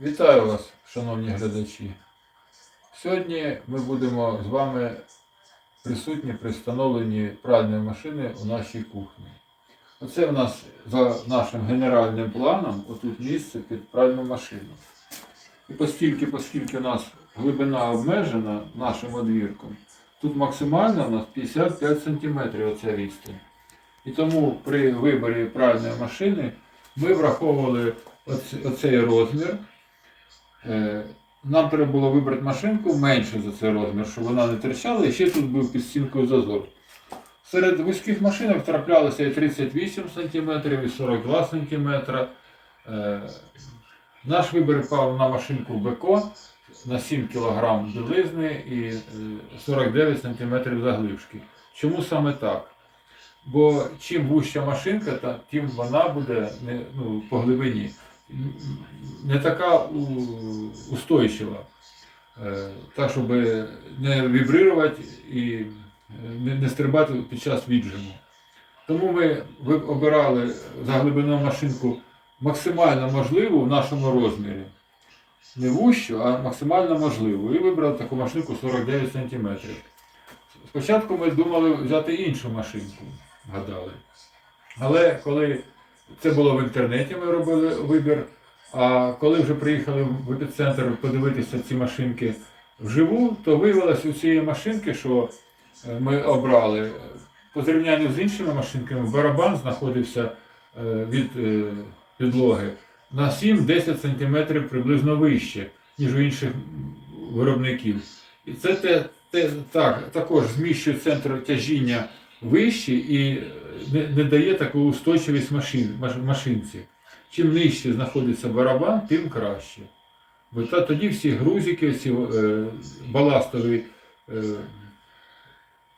Вітаю вас, шановні глядачі. Сьогодні ми будемо з вами присутні при встановленні пральної машини у нашій кухні. Оце в нас за нашим генеральним планом, отут місце під пральну машину. І оскільки, оскільки у нас глибина обмежена нашим одвірком, тут максимально у нас 55 см оця відстань. І тому при виборі пральної машини ми враховували оц- оцей розмір. Е, Нам треба було вибрати машинку менше за цей розмір, щоб вона не тріщала, і ще тут був під стінкою зазор. Серед вузьких машинок траплялося і 38 см, і 42 см. Е, Наш вибір пав на машинку Беко на 7 кг білизни і е, 49 см заглибшки. Чому саме так? Бо чим вуща машинка, тим вона буде ну, по глибині не така устойчива. Е, Так, щоб не вібрувати і е, не, стрибати під час віджиму. Тому ми обирали заглибину машинку максимально можливу в нашому розмірі. Не вущу, а максимально можливу. І вибрали таку машинку 49 см. Спочатку ми думали взяти іншу машинку, гадали. Але коли це було в інтернеті, ми робили вибір. А коли вже приїхали в епіцентр подивитися ці машинки вживу, то виявилось у цієї машинки, що е, ми обрали по зрівнянню з іншими машинками, барабан знаходився е, від е, підлоги на 7-10 см приблизно вище, ніж у інших виробників. І це те, те, так, також зміщує центр тяжіння вище і не, не дає таку устойчивість машин, машинці. Чим нижче знаходиться барабан, тим краще. Бо та, тоді всі грузики, ці е, баластові е,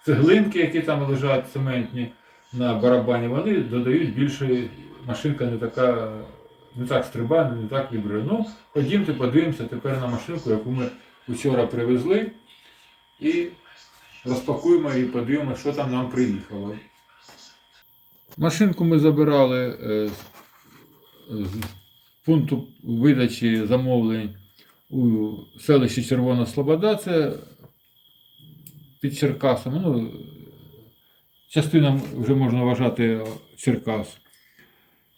цеглинки, які там лежать цементні на барабані, вони додають більше, машинка не така, не так стрибає, не так вібрує. Ну, ходімте, подивимося тепер на машинку, яку ми вчора привезли, і розпакуємо і подивимося, що там нам приїхало. Машинку ми забирали е, з- пункту видачі замовлень у селищі Червона Слобода, це під Черкасами. Ну, частина вже можна вважати Черкас.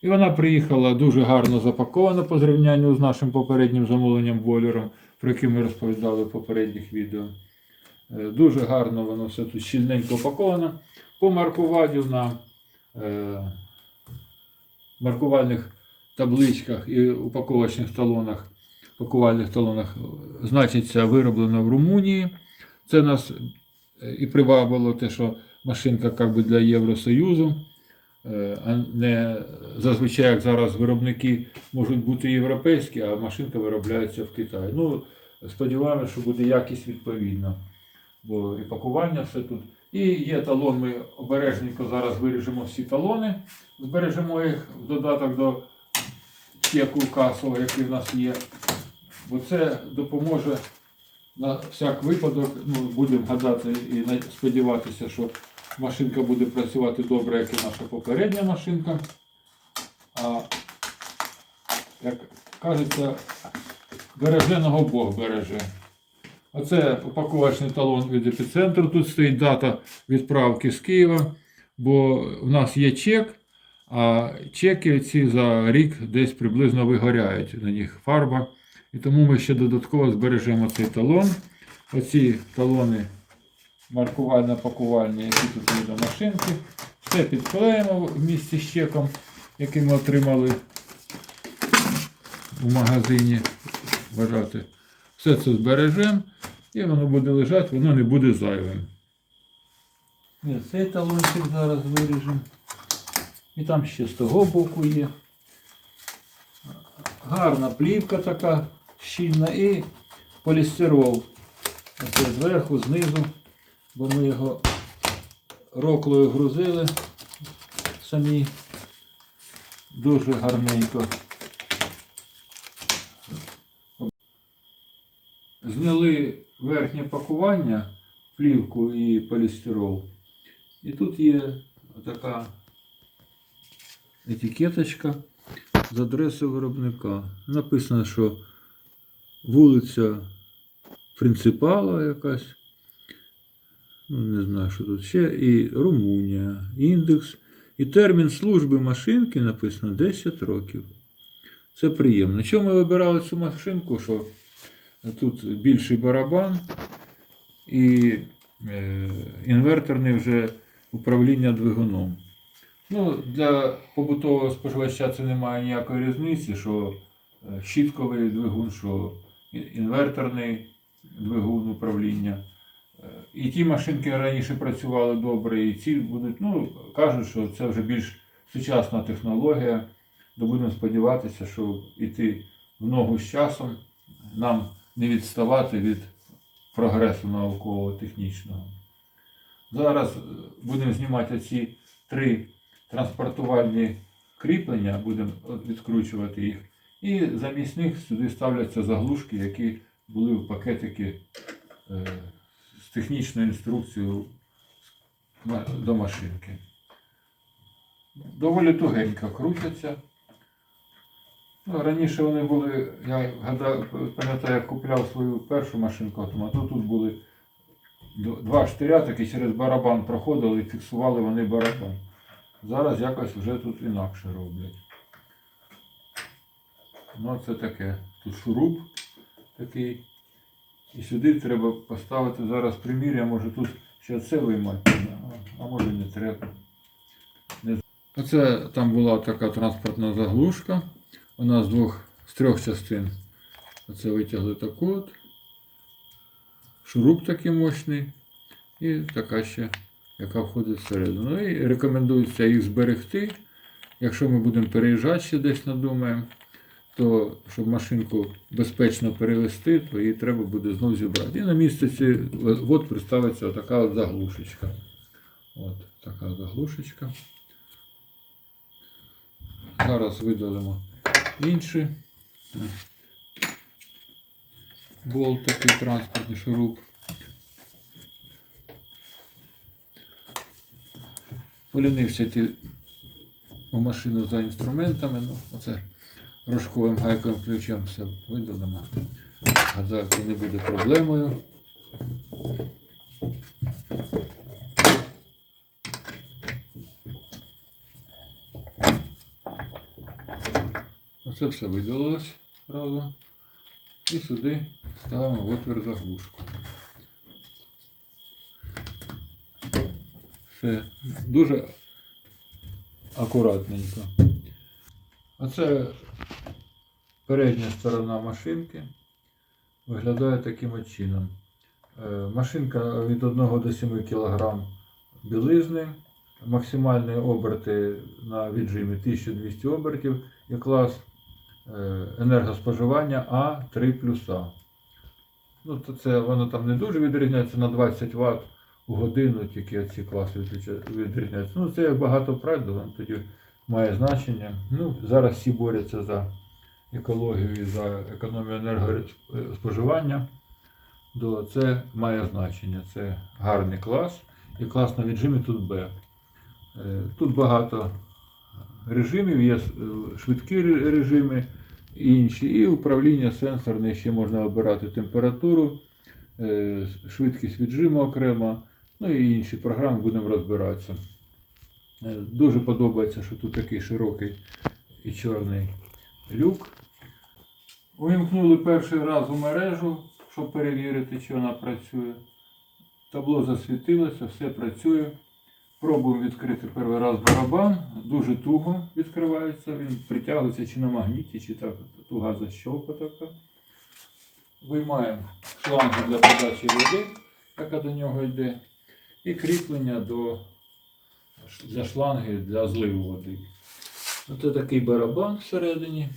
І вона приїхала дуже гарно запакована по зрівнянню з нашим попереднім замовленням бойлером, про який ми розповідали в попередніх відео. Е, Дуже гарно воно все тут щільненько упаковано. По маркуванню на маркувальних табличках і упаковочних талонах, пакувальних талонах значиться вироблено в Румунії. Це нас е, і привабило те, що машинка як би, для Євросоюзу, е, а не зазвичай, як зараз виробники можуть бути європейські, а машинка виробляється в Китаї. Ну, сподіваємося, що буде якість відповідна. Бо і пакування все тут. І є талон, ми обережненько зараз виріжемо всі талони, збережемо їх в додаток до чеку касового, який в нас є. Бо це допоможе на всяк випадок, ну, будемо гадати і сподіватися, що машинка буде працювати добре, як і наша попередня машинка. А як кажеться, береженого Бог береже. Оце упаковочний талон від епіцентру. Тут стоїть дата відправки з Києва, бо в нас є чек, а чеки ці за рік десь приблизно вигоряють на них фарба. І тому ми ще додатково збережемо цей талон. Оці талони маркувально-пакувальні, які тут є до машинки. Все підклеїмо в місці з чеком, який ми отримали в магазині. Вважати. Все це збережемо і воно буде лежати, воно не буде зайвим. І цей талончик зараз виріжемо. І там ще з того боку є. Гарна плівка така щільна і полістирол. Оце зверху, знизу, бо ми його роклою грузили самі. Дуже гарненько. Зняли верхнє пакування, плівку і полістирол. І тут є така етикеточка з адреси виробника. Написано, що вулиця Принципала якась. Ну, не знаю, що тут ще. І Румунія, індекс. І термін служби машинки написано 10 років. Це приємно. Чому ми вибирали цю машинку? Що тут більший барабан і е, інверторне вже управління двигуном. Ну, для побутового споживача це немає ніякої різниці, що е, щітковий двигун, що інверторний двигун управління. Е, І ті машинки раніше працювали добре, і ці будуть, ну, кажуть, що це вже більш сучасна технологія. То будемо сподіватися, що йти в ногу з часом, нам не відставати від прогресу науково-технічного. Зараз е, будемо знімати ці три транспортувальні кріплення, будемо відкручувати їх. І замість них сюди ставляться заглушки, які були в пакетики е, з технічною інструкцією до машинки. Доволі тугенько крутяться. Ну, раніше вони були, я гадаю, пам'ятаю, як купляв свою першу машинку автомату, тут були два штиря, такі через барабан проходили і фіксували вони барабан. Зараз якось вже тут інакше роблять. Ну, це таке. Тут шуруп такий. І сюди треба поставити зараз примір'я, може тут ще це виймати, а, може не треба. Не... Оце там була така транспортна заглушка. Вона з двох, з трьох частин. Оце витягли таку от. Шуруп такий мощний. І така ще, яка входить всередину. Ну і рекомендується їх зберегти. Якщо ми будемо переїжджати ще десь надумаємо, то щоб машинку безпечно перевести, то її треба буде знову зібрати. І на місце ці, от представиться така от заглушечка. От така заглушечка. Зараз видалимо інші. Болт такий транспортний шуруп. Полінився йти у машину за інструментами. Ну, оце рожковим гайковим ключем все видалимо. Гадаю, це не буде проблемою. Оце все видалилось разом. І сюди ставимо в отвір заглушку. Все дуже акуратненько. Оце передня сторона машинки виглядає таким чином. Е, Машинка від 1 до 7 кг білизни, максимальні оберти на віджимі 1200 обертів і клас енергоспоживання А3 плюс А. Ну, то це воно там не дуже відрізняється на 20 Вт у годину, тільки ці класи відрізняються. Ну, це як багато прайду, воно тоді має значення. Ну, зараз всі борються за екологію і за економію енергоспоживання. То це має значення. Це гарний клас. І клас на віджимі тут Б. Е, Тут багато режимів, є е, швидкі режими і інші. І управління сенсорне ще можна обирати температуру, е, швидкість віджиму окремо, ну і інші програми будемо розбиратися. Е, Дуже подобається, що тут такий широкий і чорний люк. Увімкнули перший раз у мережу, щоб перевірити, чи вона працює. Табло засвітилося, все працює. Пробуємо відкрити перший раз барабан. Дуже туго відкривається, він притягується чи на магніті, чи так туга защолка така. Виймаємо шлангу для подачі води, яка до нього йде, і кріплення до, для шланги для зливу води. Оце такий барабан всередині.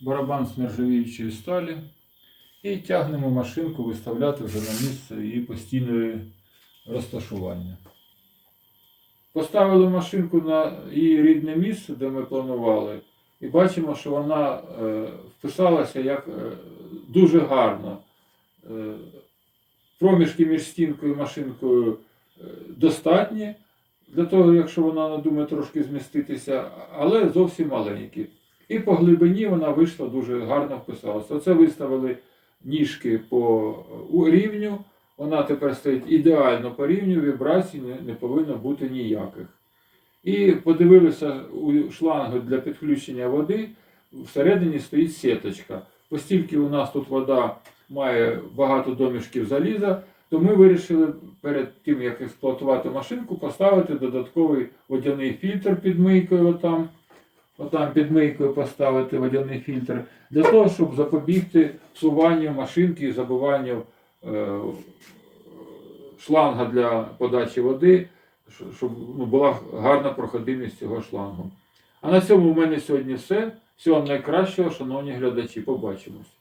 Барабан з нержавіючої сталі. І тягнемо машинку виставляти вже на місце її постійної розташування. Поставили машинку на її рідне місце, де ми планували, і бачимо, що вона е, вписалася як е, дуже гарно. Е, проміжки між стінкою і машинкою достатні для того, якщо вона надумає трошки зміститися, але зовсім маленькі. І по глибині вона вийшла дуже гарно вписалася. Оце виставили ніжки по рівню. Вона тепер стоїть ідеально по рівню, вібрацій не, не повинно бути ніяких. І подивилися у шлангу для підключення води, всередині стоїть сіточка. Оскільки у нас тут вода має багато домішків заліза, то ми вирішили перед тим, як експлуатувати машинку, поставити додатковий водяний фільтр під мийкою. Отам, отам під мийкою поставити водяний фільтр, для того, щоб запобігти псуванню машинки і забиванню е, шланга для подачі води, щоб ну, була гарна проходимість цього шлангу. А на цьому в мене сьогодні все. Всього найкращого, шановні глядачі. Побачимось.